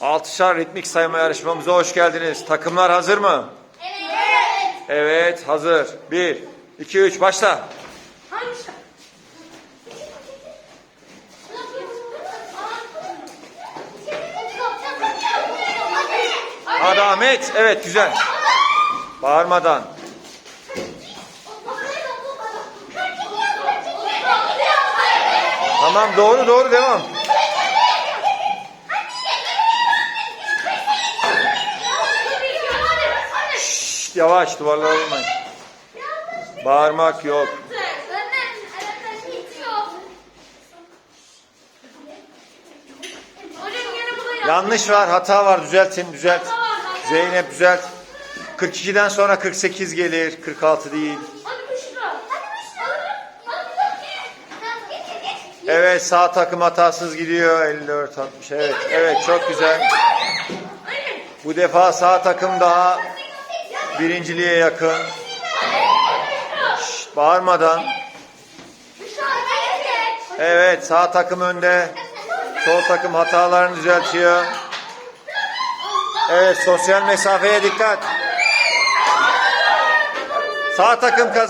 Altışar ritmik sayma yarışmamıza hoş geldiniz. Takımlar hazır mı? Evet. Evet hazır. 1, 2, 3 başla. Hadi Ahmet. Evet güzel. Bağırmadan. Tamam doğru doğru devam. Yavaş duvarlara vurmayın. Bağırmak yok. Yanlış var, hata var. Düzeltin, düzelt. Zeynep düzelt. 42'den sonra 48 gelir, 46 değil. Evet, sağ takım hatasız gidiyor. 54 60. Evet, evet çok güzel. Bu defa sağ takım daha birinciliğe yakın. Şşt, bağırmadan. Evet, sağ takım önde. Sol takım hatalarını düzeltiyor. Evet, sosyal mesafeye dikkat. Sağ takım kazan.